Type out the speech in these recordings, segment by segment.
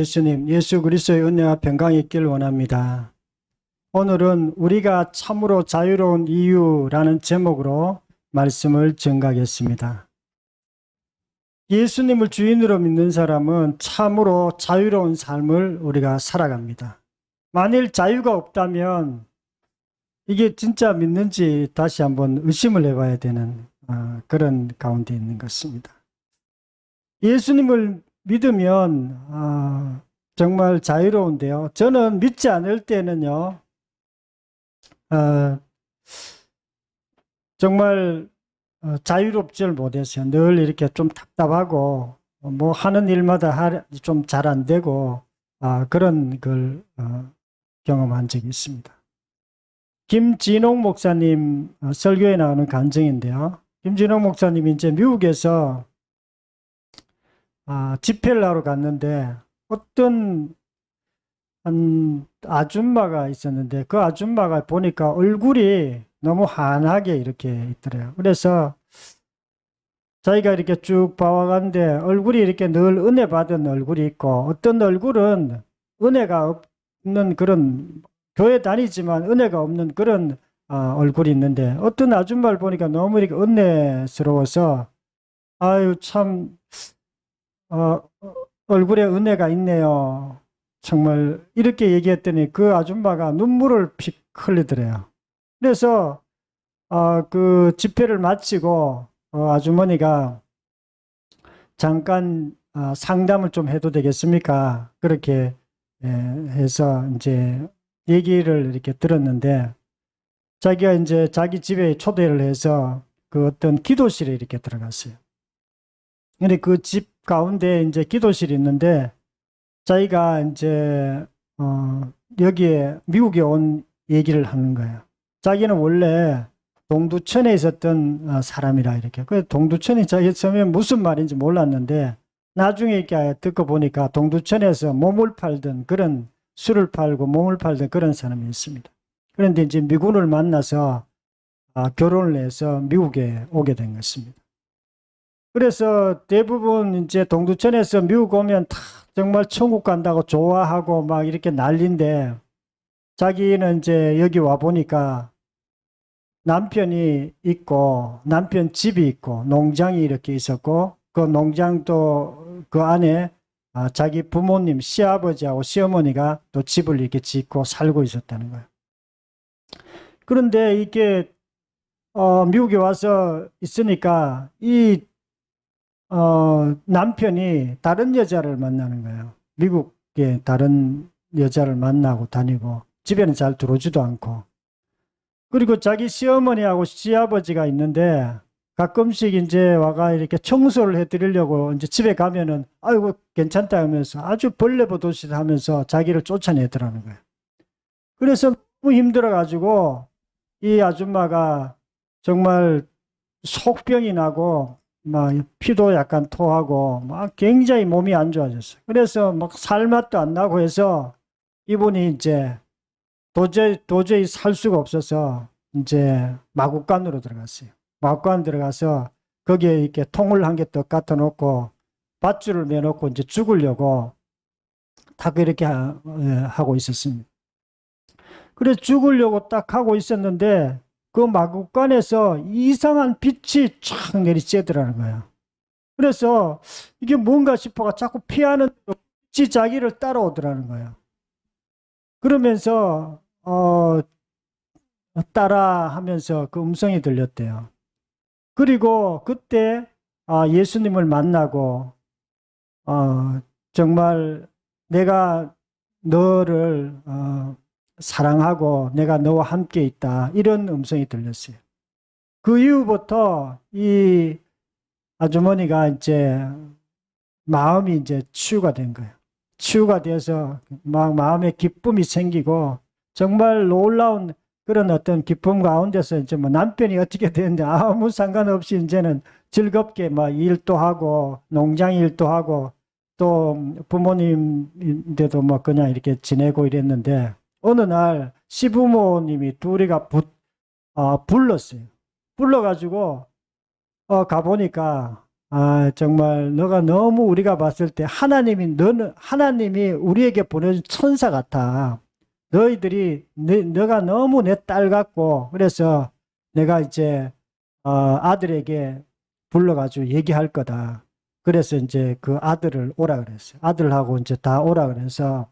예수님, 예수 그리스도의 은혜와 평강이 있길 원합니다. 오늘은 우리가 참으로 자유로운 이유라는 제목으로 말씀을 전가하겠습니다. 예수님을 주인으로 믿는 사람은 참으로 자유로운 삶을 우리가 살아갑니다. 만일 자유가 없다면 이게 진짜 믿는지 다시 한번 의심을 해봐야 되는 어, 그런 가운데 있는 것입니다. 예수님을 믿으면 아, 정말 자유로운데요. 저는 믿지 않을 때는요, 어, 정말 어, 자유롭지를 못했어요. 늘 이렇게 좀 답답하고 뭐 하는 일마다 좀 잘 안 되고 아, 그런 걸 어, 경험한 적이 있습니다. 김진홍 목사님 어, 설교에 나오는 간증인데요. 김진홍 목사님이 이제 미국에서 아, 집회를 하러 갔는데 어떤 한 아줌마가 있었는데 그 아줌마가 보니까 얼굴이 너무 환하게 이렇게 있더래요. 그래서 자기가 이렇게 쭉 봐와갔는데 얼굴이 이렇게 늘 은혜 받은 얼굴이 있고 어떤 얼굴은 은혜가 없는 그런 교회 다니지만 은혜가 없는 그런 아, 얼굴이 있는데 어떤 아줌마를 보니까 너무 이렇게 은혜스러워서 아유 참 어, 얼굴에 은혜가 있네요. 정말 이렇게 얘기했더니 그 아줌마가 눈물을 픽 흘리더래요. 그래서 어, 그 집회를 마치고 어, 아주머니가 잠깐 어, 상담을 좀 해도 되겠습니까? 그렇게 예, 해서 이제 얘기를 이렇게 들었는데 자기가 이제 자기 집에 초대를 해서 그 어떤 기도실에 이렇게 들어갔어요. 근데 그 집 가운데 이제 기도실이 있는데 자기가 이제 어 여기에 미국에 온 얘기를 하는 거예요. 자기는 원래 동두천에 있었던 어, 사람이라 이렇게. 그 동두천이 자기 처음에 무슨 말인지 몰랐는데 나중에 이렇게 듣고 보니까 동두천에서 몸을 팔던 그런 술을 팔고 몸을 팔던 그런 사람이 있습니다. 그런데 이제 미군을 만나서 아, 결혼을 해서 미국에 오게 된 것입니다. 그래서 대부분 이제 동두천에서 미국 오면 다 정말 천국 간다고 좋아하고 막 이렇게 난리인데 자기는 이제 여기 와 보니까 남편이 있고 남편 집이 있고 농장이 이렇게 있었고 그 농장도 그 안에 아, 자기 부모님 시아버지하고 시어머니가 또 집을 이렇게 짓고 살고 있었다는 거예요. 그런데 이게 어, 미국에 와서 있으니까 이 어, 남편이 다른 여자를 만나는 거예요. 미국에 다른 여자를 만나고 다니고 집에는 잘 들어오지도 않고 그리고 자기 시어머니하고 시아버지가 있는데 가끔씩 이제 와가 이렇게 청소를 해드리려고 이제 집에 가면은 아이고 괜찮다 하면서 아주 벌레 보듯이 하면서 자기를 쫓아내더라는 거예요. 그래서 너무 힘들어가지고 이 아줌마가 정말 속병이 나고 막 피도 약간 토하고 막 굉장히 몸이 안 좋아졌어요. 그래서 막 살맛도 안 나고 해서 이분이 이제 도저히 도저히 살 수가 없어서 이제 마국간으로 들어갔어요. 마국간 들어가서 거기에 이렇게 통을 한 개 더 갖다 놓고 밧줄을 매놓고 이제 죽으려고 다 그렇게 하- 예, 하고 있었습니다. 그래서 죽으려고 딱 하고 있었는데 그 마국간에서 이상한 빛이 쫙 내리쬐더라는 거예요. 그래서 이게 뭔가 싶어가 자꾸 피하는 빛이 자기를 따라오더라는 거예요. 그러면서 어 따라 하면서 그 음성이 들렸대요. 그리고 그때 아, 예수님을 만나고 어, 정말 내가 너를 어, 사랑하고 내가 너와 함께 있다. 이런 음성이 들렸어요. 그 이후부터 이 아주머니가 이제 마음이 이제 치유가 된 거예요. 치유가 돼서 막 마음에 기쁨이 생기고 정말 놀라운 그런 어떤 기쁨 가운데서 이제 뭐 남편이 어떻게 되는데 아무 상관없이 이제는 즐겁게 막 일도 하고 농장 일도 하고 또 부모님인데도 뭐 그냥 이렇게 지내고 이랬는데 어느 날 시부모님이 둘이가 부, 어, 불렀어요. 불러가지고 어, 가보니까 아, 정말 너가 너무 우리가 봤을 때 하나님이 너는 하나님이 우리에게 보내준 천사 같아. 너희들이 너, 너가 너무 내 딸 같고 그래서 내가 이제 어, 아들에게 불러가지고 얘기할 거다. 그래서 이제 그 아들을 오라 그랬어요. 아들하고 이제 다 오라 그래서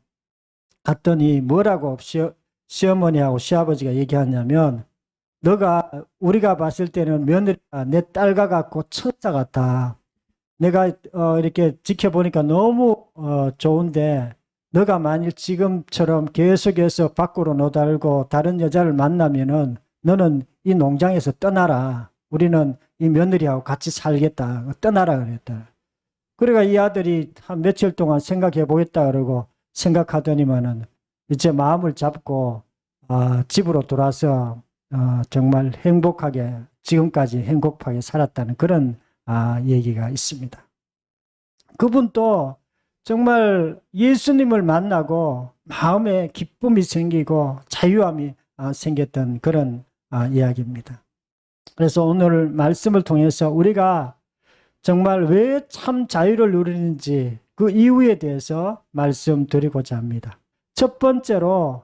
갔더니 뭐라고 시, 시어머니하고 시아버지가 얘기하냐면 너가 우리가 봤을 때는 며느리가 내 딸과 같고 천사 같아. 내가 어, 이렇게 지켜보니까 너무 어, 좋은데 너가 만일 지금처럼 계속해서 밖으로 노달고 다른 여자를 만나면은 너는 이 농장에서 떠나라. 우리는 이 며느리하고 같이 살겠다. 떠나라 그랬다. 그래가 이 아들이 한 며칠 동안 생각해 보겠다 그러고 생각하더니만은 이제 마음을 잡고 아, 집으로 돌아서 어, 정말 행복하게 지금까지 행복하게 살았다는 그런 아, 얘기가 있습니다. 그분도 정말 예수님을 만나고 마음에 기쁨이 생기고 자유함이 아, 생겼던 그런 아, 이야기입니다. 그래서 오늘 말씀을 통해서 우리가 정말 왜 참 자유를 누리는지 그 이유에 대해서 말씀드리고자 합니다. 첫 번째로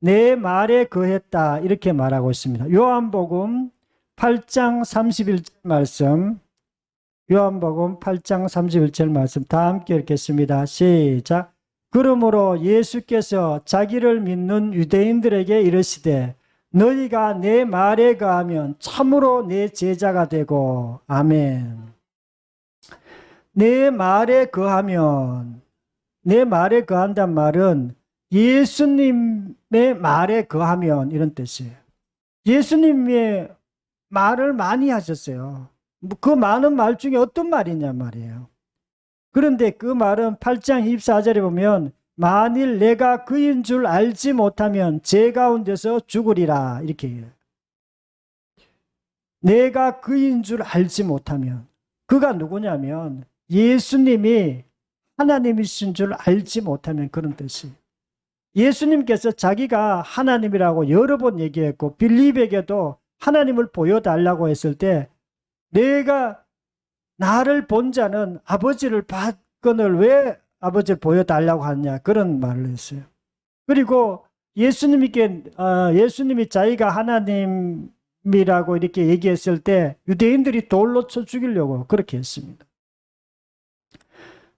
내 말에 거했다 이렇게 말하고 있습니다. 요한복음 8장 31절 말씀 요한복음 8장 31절 말씀 다 함께 읽겠습니다. 시작. 그러므로 예수께서 자기를 믿는 유대인들에게 이르시되 너희가 내 말에 거하면 참으로 내 제자가 되고 아멘. 내 말에 거하면 내 말에 거한단 말은 예수님의 말에 거하면 이런 뜻이에요. 예수님의 말을 많이 하셨어요. 뭐그 많은 말 중에 어떤 말이냐 말이에요. 그런데 그 말은 8장 24절에 보면 만일 내가 그인 줄 알지 못하면 제 가운데서 죽으리라 이렇게 해요. 내가 그인 줄 알지 못하면 그가 누구냐면 예수님이 하나님이신 줄 알지 못하면 그런 뜻이에요. 예수님께서 자기가 하나님이라고 여러 번 얘기했고 빌립에게도 하나님을 보여달라고 했을 때 내가 나를 본 자는 아버지를 봤건을 왜 아버지를 보여달라고 하냐 그런 말을 했어요. 그리고 예수님께 어, 예수님이 자기가 하나님이라고 이렇게 얘기했을 때 유대인들이 돌로 쳐 죽이려고 그렇게 했습니다.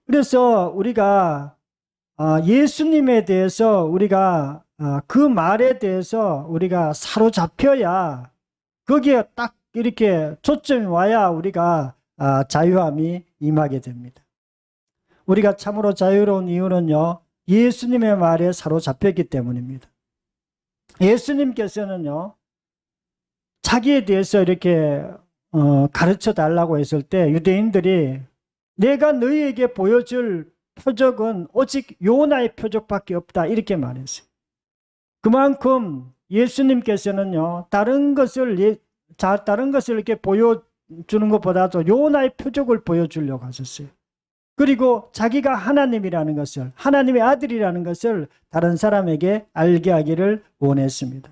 그래서 우리가 아, 예수님에 대해서 우리가 아, 그 말에 대해서 우리가 사로잡혀야 거기에 딱 이렇게 초점이 와야 우리가 아, 자유함이 임하게 됩니다. 우리가 참으로 자유로운 이유는요, 예수님의 말에 사로잡혔기 때문입니다. 예수님께서는요, 자기에 대해서 이렇게 어, 가르쳐 달라고 했을 때 유대인들이 내가 너희에게 보여줄 표적은 오직 요나의 표적밖에 없다 이렇게 말했어요. 그만큼 예수님께서는요 다른 것을 예, 자 다른 것을 이렇게 보여주는 것보다도 요나의 표적을 보여주려고 하셨어요. 그리고 자기가 하나님이라는 것을 하나님의 아들이라는 것을 다른 사람에게 알게 하기를 원했습니다.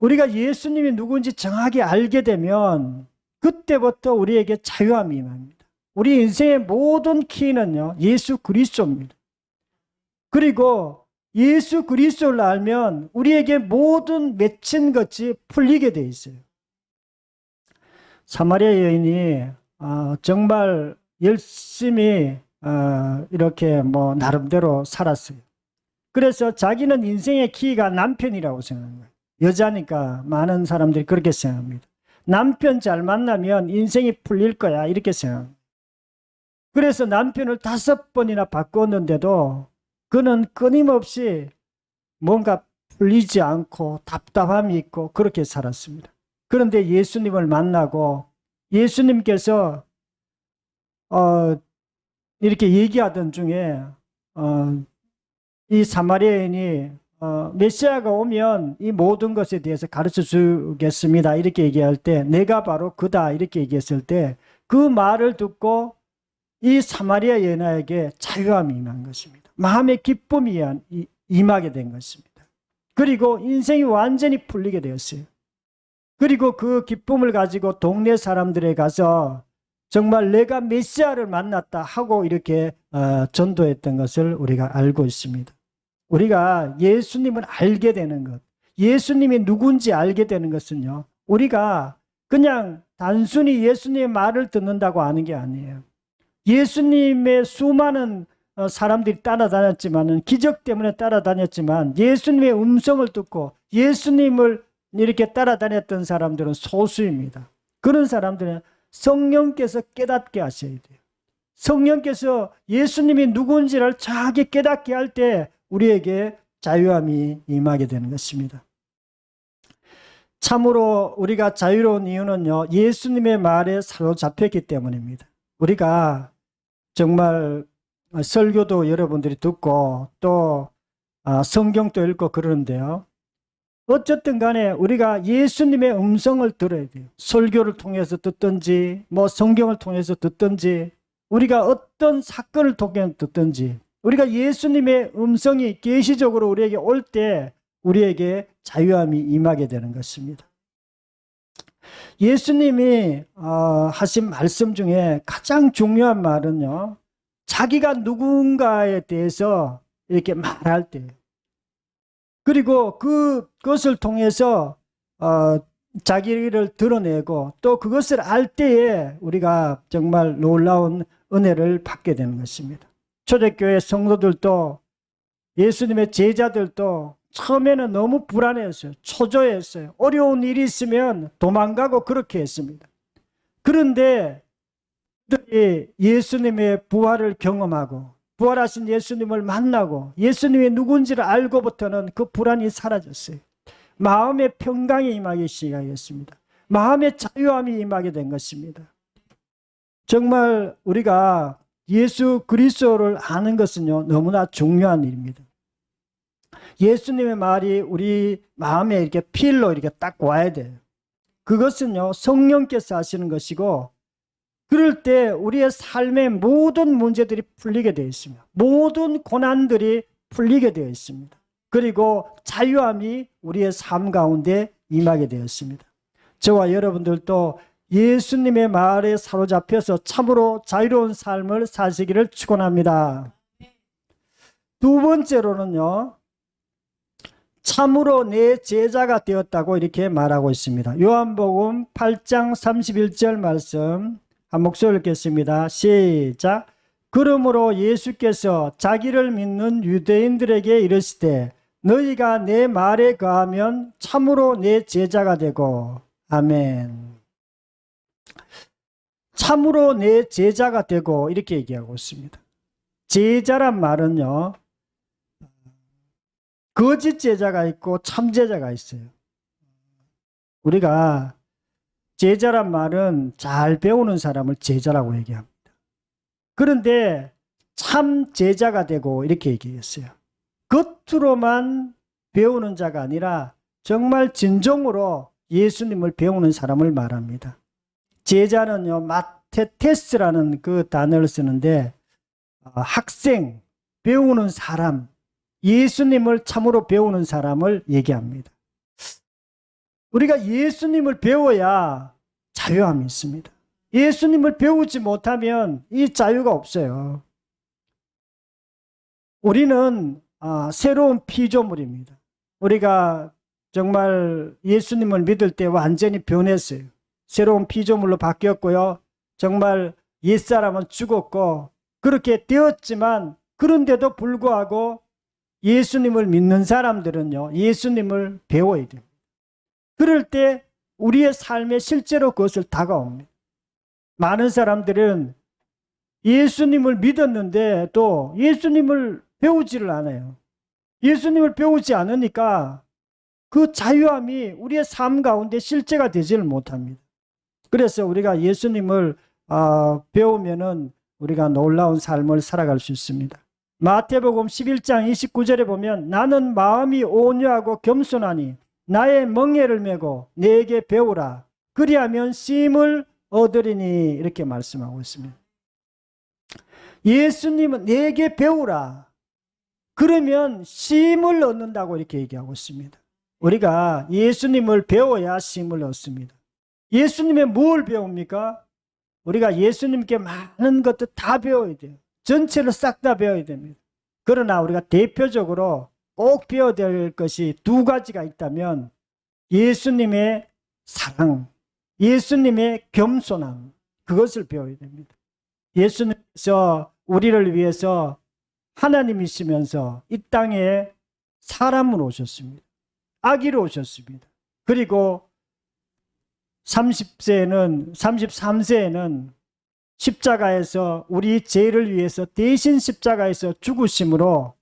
우리가 예수님이 누구인지 정확히 알게 되면 그때부터 우리에게 자유함이 임합니다. 우리 인생의 모든 키는요, 예수 그리스도입니다. 그리고 예수 그리스도를 알면 우리에게 모든 맺힌 것이 풀리게 돼 있어요. 사마리아 여인이 어, 정말 열심히 어, 이렇게 뭐 나름대로 살았어요. 그래서 자기는 인생의 키가 남편이라고 거예요. 여자니까 많은 사람들이 그렇게 생각합니다. 남편 잘 만나면 인생이 풀릴 거야 이렇게 생각합니다. 그래서 남편을 다섯 번이나 바꿨는데도 그는 끊임없이 뭔가 풀리지 않고 답답함이 있고 그렇게 살았습니다. 그런데 예수님을 만나고 예수님께서 어, 이렇게 얘기하던 중에 어, 이 사마리아인이 어, 메시아가 오면 이 모든 것에 대해서 가르쳐 주겠습니다. 이렇게 얘기할 때 내가 바로 그다 이렇게 얘기했을 때 그 말을 듣고 이 사마리아 여인에게 자유함이 임한 것입니다. 마음의 기쁨이 임하게 된 것입니다. 그리고 인생이 완전히 풀리게 되었어요. 그리고 그 기쁨을 가지고 동네 사람들에 가서 정말 내가 메시아를 만났다 하고 이렇게 어, 전도했던 것을 우리가 알고 있습니다. 우리가 예수님을 알게 되는 것, 예수님이 누군지 알게 되는 것은요, 우리가 그냥 단순히 예수님의 말을 듣는다고 아는 게 아니에요. 예수님의 수많은 어, 사람들이 따라다녔지만은 기적 때문에 따라다녔지만 예수님의 음성을 듣고 예수님을 이렇게 따라다녔던 사람들은 소수입니다. 그런 사람들은 성령께서 깨닫게 하셔야 돼요. 성령께서 예수님이 누군지를 자기 깨닫게 할 때 우리에게 자유함이 임하게 되는 것입니다. 참으로 우리가 자유로운 이유는요, 예수님의 말에 사로잡혔기 때문입니다. 우리가 정말 설교도 여러분들이 듣고 또 아, 성경도 읽고 그러는데요. 어쨌든 간에 우리가 예수님의 음성을 들어야 돼요. 설교를 통해서 듣든지, 뭐 성경을 통해서 듣든지, 우리가 어떤 사건을 통해 듣든지, 우리가 예수님의 음성이 계시적으로 우리에게 올 때 우리에게 자유함이 임하게 되는 것입니다. 예수님이 어, 하신 말씀 중에 가장 중요한 말은요. 자기가 누군가에 대해서 이렇게 말할 때 그리고 그, 그것을 통해서 어, 자기를 드러내고 또 그것을 알 때에 우리가 정말 놀라운 은혜를 받게 되는 것입니다. 초대교회 성도들도 예수님의 제자들도 처음에는 너무 불안했어요. 초조했어요. 어려운 일이 있으면 도망가고 그렇게 했습니다. 그런데 그들이 예수님의 부활을 경험하고 부활하신 예수님을 만나고 예수님이 누군지를 알고부터는 그 불안이 사라졌어요. 마음의 평강이 임하기 시작했습니다. 마음의 자유함이 임하게 된 것입니다. 정말 우리가 예수 그리스도를 아는 것은요 너무나 중요한 일입니다. 예수님의 말이 우리 마음에 이렇게 필로 이렇게 딱 와야 돼요. 그것은요 성령께서 하시는 것이고 그럴 때 우리의 삶의 모든 문제들이 풀리게 되어 있습니다. 모든 고난들이 풀리게 되어 있습니다. 그리고 자유함이 우리의 삶 가운데 임하게 되었습니다. 저와 여러분들도 예수님의 말에 사로잡혀서 참으로 자유로운 삶을 사시기를 축원합니다. 두 번째로는요. 참으로 내 제자가 되었다고 이렇게 말하고 있습니다. 요한복음 8장 31절 말씀 한 목소리 읽겠습니다. 시작. 그러므로 예수께서 자기를 믿는 유대인들에게 이르시되 너희가 내 말에 거하면 참으로 내 제자가 되고 아멘. 참으로 내 제자가 되고 이렇게 얘기하고 있습니다. 제자란 말은요. 거짓 제자가 있고 참 제자가 있어요. 우리가 제자란 말은 잘 배우는 사람을 제자라고 얘기합니다. 그런데 참 제자가 되고 이렇게 얘기했어요. 겉으로만 배우는 자가 아니라 정말 진정으로 예수님을 배우는 사람을 말합니다. 제자는요, 마테테스라는 그 단어를 쓰는데 어, 학생, 배우는 사람, 예수님을 참으로 배우는 사람을 얘기합니다. 우리가 예수님을 배워야 자유함이 있습니다. 예수님을 배우지 못하면 이 자유가 없어요. 우리는 아, 새로운 피조물입니다. 우리가 정말 예수님을 믿을 때 완전히 변했어요. 새로운 피조물로 바뀌었고요. 정말 옛사람은 죽었고 그렇게 되었지만 그런데도 불구하고 예수님을 믿는 사람들은요. 예수님을 배워야 됩니다. 그럴 때 우리의 삶에 실제로 그것을 다가옵니다. 많은 사람들은 예수님을 믿었는데 또 예수님을 배우지를 않아요. 예수님을 배우지 않으니까 그 자유함이 우리의 삶 가운데 실제가 되지를 못합니다. 그래서 우리가 예수님을 어, 배우면은 우리가 놀라운 삶을 살아갈 수 있습니다. 마태복음 11장 29절에 보면 나는 마음이 온유하고 겸손하니 나의 멍에를 메고 내게 배우라. 그리하면 쉼을 얻으리니 이렇게 말씀하고 있습니다. 예수님은 내게 배우라. 그러면 쉼을 얻는다고 이렇게 얘기하고 있습니다. 우리가 예수님을 배워야 쉼을 얻습니다. 예수님의 뭘 배웁니까? 우리가 예수님께 많은 것들 다 배워야 돼요. 전체를 싹 다 배워야 됩니다. 그러나 우리가 대표적으로 꼭 배워야 될 것이 두 가지가 있다면 예수님의 사랑, 예수님의 겸손함, 그것을 배워야 됩니다. 예수님께서 우리를 위해서 하나님이시면서 이 땅에 사람으로 오셨습니다. 아기로 오셨습니다. 그리고 30세에는 33세에는 십자가에서 우리 죄를 위해서 대신 십자가에서 죽으심으로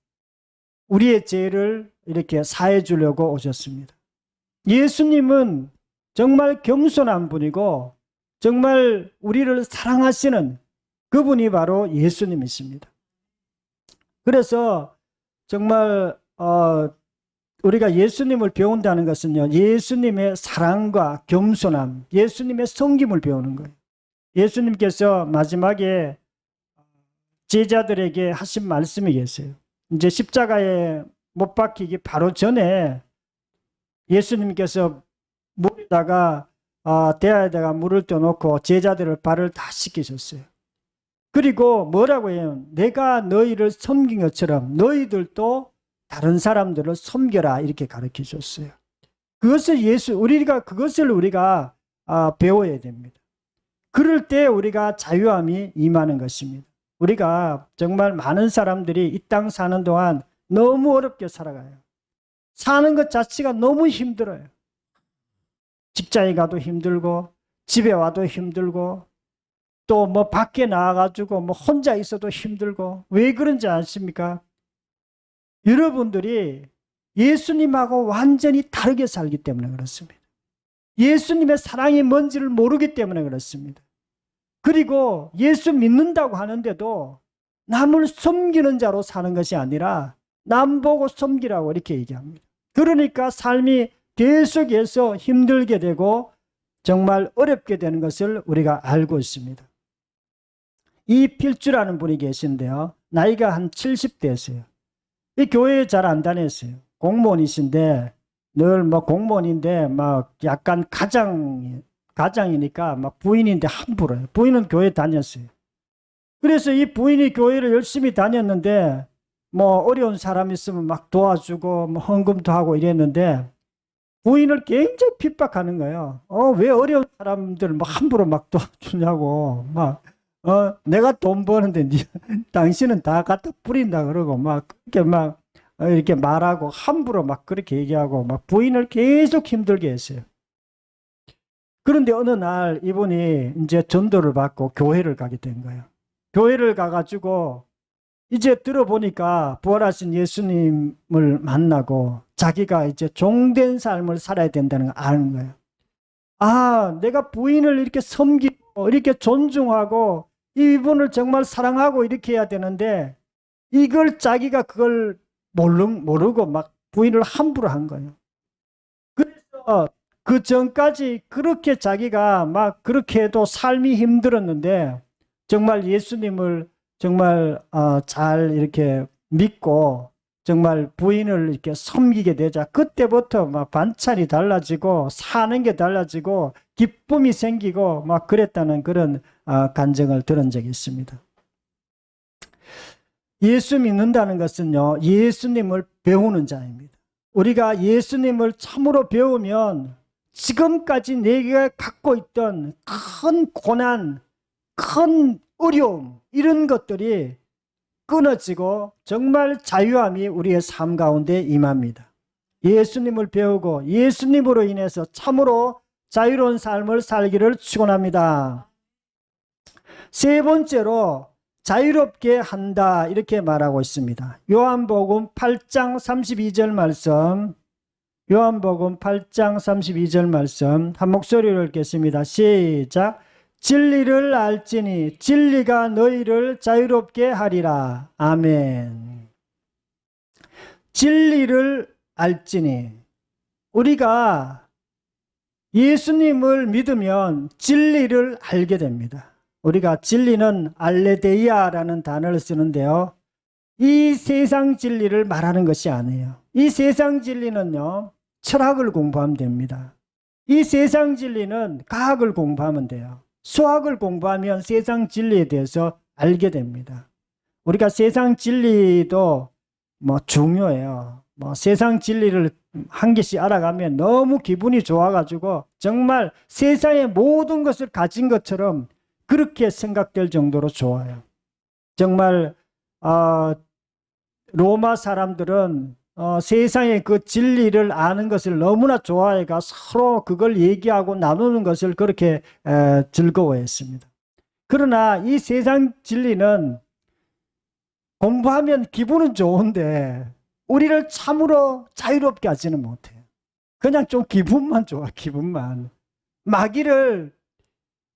우리의 죄를 이렇게 사해 주려고 오셨습니다. 예수님은 정말 겸손한 분이고 정말 우리를 사랑하시는 그분이 바로 예수님이십니다. 그래서 정말 어, 우리가 예수님을 배운다는 것은요, 예수님의 사랑과 겸손함, 예수님의 섬김을 배우는 거예요. 예수님께서 마지막에 제자들에게 하신 말씀이 계세요. 이제 십자가에 못 박히기 바로 전에 예수님께서 물에다가 아, 대야에다가 물을 떠놓고 제자들을 발을 다 씻기셨어요. 그리고 뭐라고 해요? 내가 너희를 섬긴 것처럼 너희들도 다른 사람들을 섬겨라 이렇게 가르쳐 줬어요. 그것을 예수 우리가 그것을 우리가 아, 배워야 됩니다. 그럴 때 우리가 자유함이 임하는 것입니다. 우리가 정말 많은 사람들이 이 땅 사는 동안 너무 어렵게 살아가요. 사는 것 자체가 너무 힘들어요. 직장에 가도 힘들고 집에 와도 힘들고 또 뭐 밖에 나와가지고 뭐 혼자 있어도 힘들고 왜 그런지 아십니까? 여러분들이 예수님하고 완전히 다르게 살기 때문에 그렇습니다. 예수님의 사랑이 뭔지를 모르기 때문에 그렇습니다. 그리고 예수 믿는다고 하는데도 남을 섬기는 자로 사는 것이 아니라 남 보고 섬기라고 이렇게 얘기합니다. 그러니까 삶이 계속해서 힘들게 되고 정말 어렵게 되는 것을 우리가 알고 있습니다. 이 필주라는 분이 계신데요. 나이가 한 70대세요. 이 교회에 잘 안 다녔어요. 공무원이신데 늘 뭐 공무원인데 막 약간 가장 가장이니까 막 부인인데 함부로 해요. 부인은 교회 다녔어요. 그래서 이 부인이 교회를 열심히 다녔는데 뭐 어려운 사람 있으면 막 도와주고 뭐 헌금도 하고 이랬는데 부인을 굉장히 핍박하는 거예요. 어, 왜 어려운 사람들 뭐 함부로 막 도와주냐고 막 어, 내가 돈 버는데 니, 당신은 다 갖다 뿌린다 그러고 막 그렇게 막 어, 이렇게 말하고 함부로 막 그렇게 얘기하고 막 부인을 계속 힘들게 했어요. 그런데 어느 날 이분이 이제 전도를 받고 교회를 가게 된 거예요. 교회를 가가지고 이제 들어보니까 부활하신 예수님을 만나고 자기가 이제 종된 삶을 살아야 된다는 걸 아는 거예요. 아, 내가 부인을 이렇게 섬기고 이렇게 존중하고 이분을 정말 사랑하고 이렇게 해야 되는데 이걸 자기가 그걸 모르, 모르고 막 부인을 함부로 한 거예요. 그래서 그 전까지 그렇게 자기가 막 그렇게 해도 삶이 힘들었는데 정말 예수님을 정말 어, 잘 이렇게 믿고 정말 부인을 이렇게 섬기게 되자 그때부터 막 반찬이 달라지고 사는 게 달라지고 기쁨이 생기고 막 그랬다는 그런 어, 간증을 들은 적이 있습니다. 예수 믿는다는 것은요 예수님을 배우는 자입니다. 우리가 예수님을 참으로 배우면 지금까지 내가 갖고 있던 큰 고난, 큰 어려움 이런 것들이 끊어지고 정말 자유함이 우리의 삶 가운데 임합니다. 예수님을 배우고 예수님으로 인해서 참으로 자유로운 삶을 살기를 축원합니다. 세 번째로 자유롭게 한다 이렇게 말하고 있습니다. 요한복음 8장 32절 말씀 요한복음 8장 32절 말씀 한 목소리로 읽겠습니다. 시작 진리를 알지니 진리가 너희를 자유롭게 하리라. 아멘. 진리를 알지니 우리가 예수님을 믿으면 진리를 알게 됩니다. 우리가 진리는 알레데이아라는 단어를 쓰는데요. 이 세상 진리를 말하는 것이 아니에요. 이 세상 진리는요, 철학을 공부하면 됩니다. 이 세상 진리는 과학을 공부하면 돼요. 수학을 공부하면 세상 진리에 대해서 알게 됩니다. 우리가 세상 진리도 뭐 중요해요. 뭐 세상 진리를 한 개씩 알아가면 너무 기분이 좋아가지고 정말 세상의 모든 것을 가진 것처럼 그렇게 생각될 정도로 좋아요. 정말 어, 로마 사람들은 어, 세상의 그 진리를 아는 것을 너무나 좋아해가 서로 그걸 얘기하고 나누는 것을 그렇게 에, 즐거워했습니다. 그러나 이 세상 진리는 공부하면 기분은 좋은데 우리를 참으로 자유롭게 하지는 못해요. 그냥 좀 기분만 좋아, 기분만. 마귀를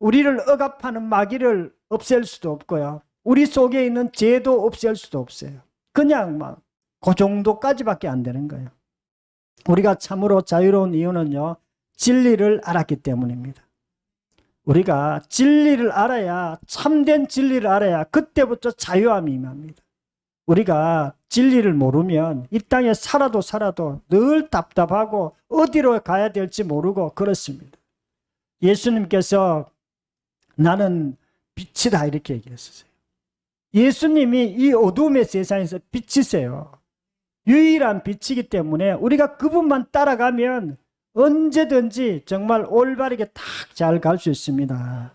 우리를 억압하는 마귀를 없앨 수도 없고요. 우리 속에 있는 죄도 없앨 수도 없어요. 그냥 막 그 정도까지밖에 안 되는 거예요. 우리가 참으로 자유로운 이유는요. 진리를 알았기 때문입니다. 우리가 진리를 알아야 참된 진리를 알아야 그때부터 자유함이 임합니다. 우리가 진리를 모르면 이 땅에 살아도 살아도 늘 답답하고 어디로 가야 될지 모르고 그렇습니다. 예수님께서 나는 빛이다 이렇게 얘기했었어요. 예수님이 이 어둠의 세상에서 빛이세요. 유일한 빛이기 때문에 우리가 그분만 따라가면 언제든지 정말 올바르게 탁잘갈 수 있습니다.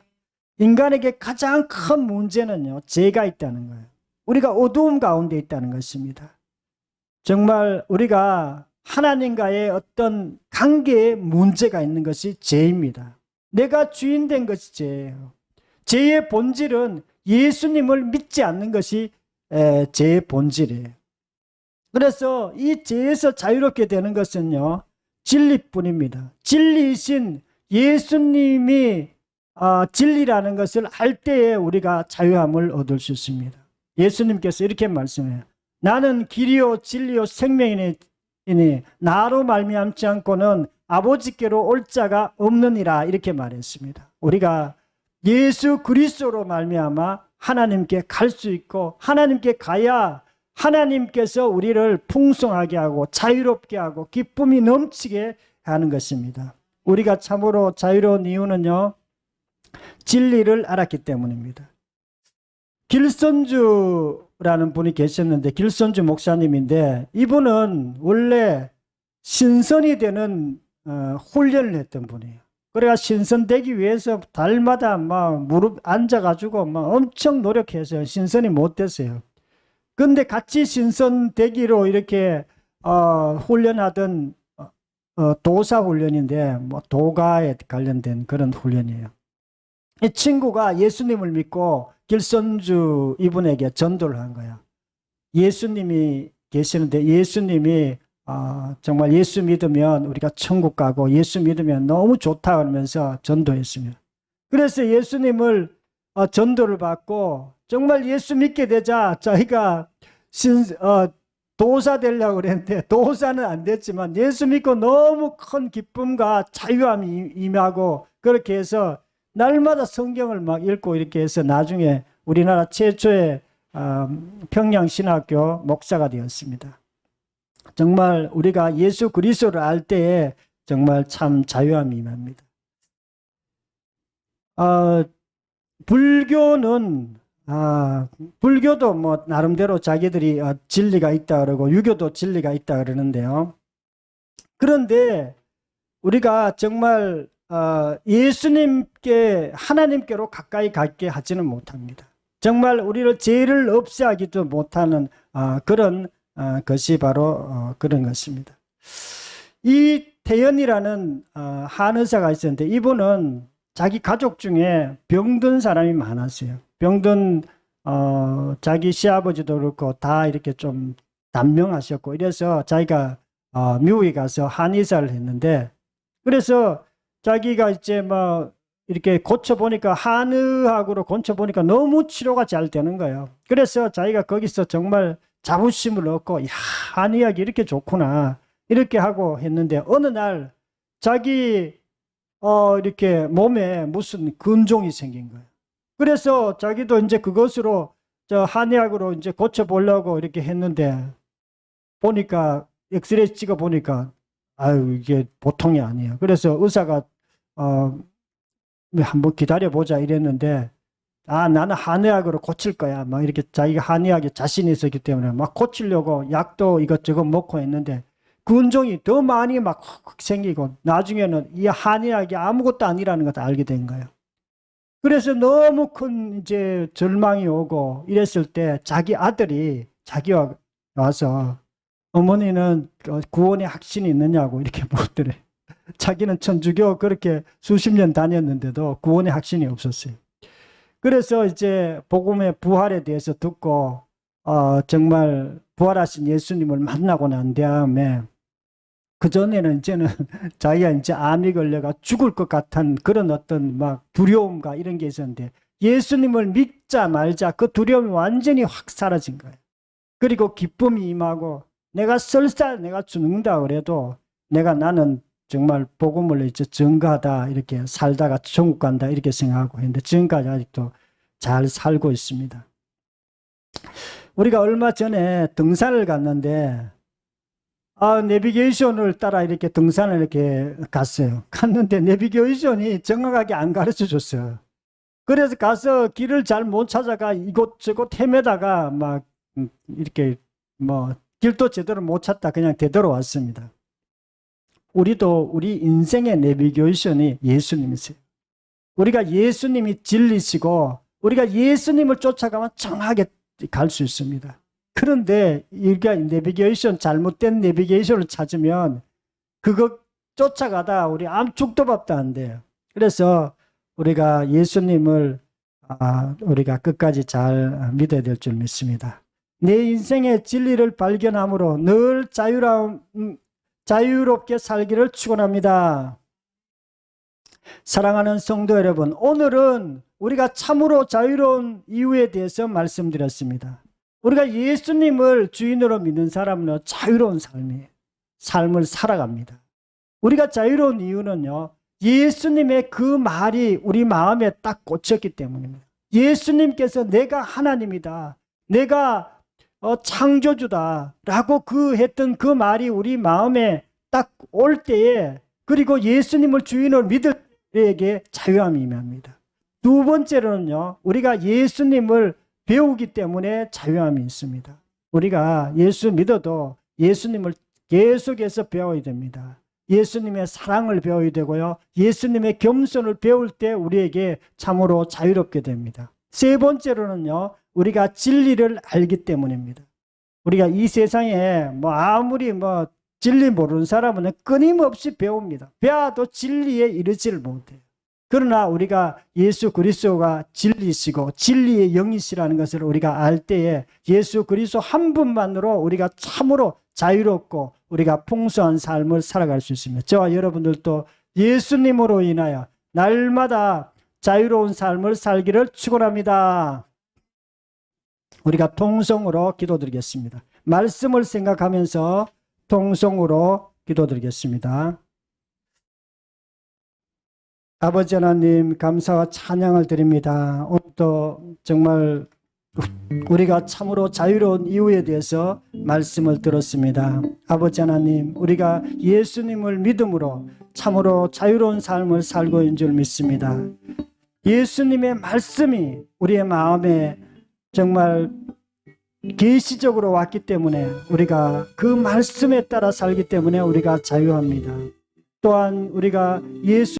인간에게 가장 큰 문제는요, 죄가 있다는 거예요. 우리가 어두움 가운데 있다는 것입니다. 정말 우리가 하나님과의 어떤 관계에 문제가 있는 것이 죄입니다. 내가 주인 된 것이 죄예요. 죄의 본질은 예수님을 믿지 않는 것이 에, 죄의 본질이에요. 그래서 이 죄에서 자유롭게 되는 것은요, 진리뿐입니다. 진리이신 예수님이 어, 진리라는 것을 알 때에 우리가 자유함을 얻을 수 있습니다. 예수님께서 이렇게 말씀해요. 나는 길이요 진리요 생명이니 나로 말미암지 않고는 아버지께로 올 자가 없느니라 이렇게 말했습니다. 우리가 예수 그리스도로 말미암아 하나님께 갈 수 있고 하나님께 가야 하나님께서 우리를 풍성하게 하고 자유롭게 하고 기쁨이 넘치게 하는 것입니다. 우리가 참으로 자유로운 이유는요. 진리를 알았기 때문입니다. 길선주라는 분이 계셨는데 길선주 목사님인데 이분은 원래 신선이 되는 어, 훈련을 했던 분이에요. 그래가 신선되기 위해서 달마다 막 무릎 앉아가지고 막 엄청 노력해서 신선이 못 됐어요. 근데 같이 신선되기로 이렇게 어, 훈련하던 어, 어, 도사 훈련인데 뭐 도가에 관련된 그런 훈련이에요. 이 친구가 예수님을 믿고 길선주 이분에게 전도를 한 거야. 예수님이 계시는데 예수님이 어, 정말 예수 믿으면 우리가 천국 가고 예수 믿으면 너무 좋다 그러면서 전도했습니다. 그래서 예수님을 어, 전도를 받고 정말 예수 믿게 되자 자기가 신, 어, 도사 되려고 그랬는데 도사는 안 됐지만 예수 믿고 너무 큰 기쁨과 자유함이 임하고 그렇게 해서 날마다 성경을 막 읽고 이렇게 해서 나중에 우리나라 최초의 어, 평양신학교 목사가 되었습니다. 정말 우리가 예수 그리스도를 알 때에 정말 참 자유함이 임합니다. 어, 불교는 아, 불교도 뭐 나름대로 자기들이 어, 진리가 있다 그러고 유교도 진리가 있다 그러는데요. 그런데 우리가 정말 어, 예수님께 하나님께로 가까이 갈게 하지는 못합니다. 정말 우리를 죄를 없애하기도 못하는 어, 그런 어, 것이 바로 어, 그런 것입니다. 이 태연이라는 어, 한의사가 있었는데 이분은 자기 가족 중에 병든 사람이 많았어요. 병든 어, 자기 시아버지도 그렇고 다 이렇게 좀 단명하셨고 이래서 자기가 어, 미국에 가서 한의사를 했는데 그래서 자기가 이제 뭐 이렇게 고쳐 보니까 한의학으로 고쳐 보니까 너무 치료가 잘 되는 거예요. 그래서 자기가 거기서 정말 자부심을 얻고 야 한의학이 이렇게 좋구나 이렇게 하고 했는데 어느 날 자기 어 이렇게 몸에 무슨 근종이 생긴 거예요. 그래서 자기도 이제 그것으로 저 한의학으로 이제 고쳐 보려고 이렇게 했는데 보니까 엑스레이 찍어 보니까 아유 이게 보통이 아니에요. 그래서 의사가 어 한번 기다려 보자 이랬는데 아 나는 한의학으로 고칠 거야 막 이렇게 자기가 한의학에 자신이 있었기 때문에 막 고치려고 약도 이것저것 먹고 했는데 근종이 더 많이 막확 생기고 나중에는 이 한의학이 아무것도 아니라는 것을 알게 된 거예요. 그래서 너무 큰 이제 절망이 오고 이랬을 때 자기 아들이 자기와 와서 어머니는 그 구원의 확신이 있느냐고 이렇게 묻더래. 자기는 천주교 그렇게 수십 년 다녔는데도 구원의 확신이 없었어요. 그래서 이제 복음의 부활에 대해서 듣고 어, 정말 부활하신 예수님을 만나고 난 다음에 그 전에는 이제는 자기가 이제 암이 걸려가 죽을 것 같은 그런 어떤 막 두려움과 이런 게 있었는데 예수님을 믿자 말자 그 두려움이 완전히 확 사라진 거예요. 그리고 기쁨이 임하고 내가 설사 내가 죽는다 그래도 내가 나는 정말 복음을 이제 증거하다 이렇게 살다가 천국 간다 이렇게 생각하고 했는데 지금까지 아직도 잘 살고 있습니다. 우리가 얼마 전에 등산을 갔는데 아, 내비게이션을 따라 이렇게 등산을 이렇게 갔어요. 갔는데 내비게이션이 정확하게 안 가르쳐 줬어요. 그래서 가서 길을 잘 못 찾아가 이곳저곳 헤매다가 막 음, 이렇게 뭐 길도 제대로 못 찾다 그냥 되돌아왔습니다. 우리도 우리 인생의 내비게이션이 예수님이세요. 우리가 예수님이 진리시고 우리가 예수님을 쫓아가면 정확하게 갈 수 있습니다. 그런데 우리가 내비게이션 잘못된 내비게이션을 찾으면 그거 쫓아가다 우리 암 죽도 밥도 안 돼요. 그래서 우리가 예수님을 아, 우리가 끝까지 잘 믿어야 될 줄 믿습니다. 내 인생의 진리를 발견함으로 늘 자유로움, 음, 자유롭게 살기를 축원합니다. 사랑하는 성도 여러분, 오늘은 우리가 참으로 자유로운 이유에 대해서 말씀드렸습니다. 우리가 예수님을 주인으로 믿는 사람은 자유로운 삶이에요. 삶을 살아갑니다. 우리가 자유로운 이유는요, 예수님의 그 말이 우리 마음에 딱 꽂혔기 때문입니다. 예수님께서 내가 하나님이다. 내가 어, 창조주다. 라고 그 했던 그 말이 우리 마음에 딱 올 때에 그리고 예수님을 주인으로 믿을 때에게 자유함이 임합니다. 두 번째로는요, 우리가 예수님을 배우기 때문에 자유함이 있습니다. 우리가 예수 믿어도 예수님을 계속해서 배워야 됩니다. 예수님의 사랑을 배워야 되고요. 예수님의 겸손을 배울 때 우리에게 참으로 자유롭게 됩니다. 세 번째로는요, 우리가 진리를 알기 때문입니다. 우리가 이 세상에 뭐 아무리 뭐 진리 모르는 사람은 끊임없이 배웁니다. 배워도 진리에 이르지를 못해요. 그러나 우리가 예수 그리스도가 진리시고 진리의 영이시라는 것을 우리가 알 때에 예수 그리스도 한 분만으로 우리가 참으로 자유롭고 우리가 풍성한 삶을 살아갈 수 있습니다. 저와 여러분들도 예수님으로 인하여 날마다 자유로운 삶을 살기를 축원합니다. 우리가 통성으로 기도드리겠습니다. 말씀을 생각하면서 통성으로 기도드리겠습니다. 아버지 하나님 감사와 찬양을 드립니다. 오늘도 정말 우리가 참으로 자유로운 이유에 대해서 말씀을 들었습니다. 아버지 하나님, 우리가 예수님을 믿음으로 참으로 자유로운 삶을 살고 있는 줄 믿습니다. 예수님의 말씀이 우리의 마음에 정말 계시적으로 왔기 때문에 우리가 그 말씀에 따라 살기 때문에 우리가 자유합니다. 또한 우리가 예수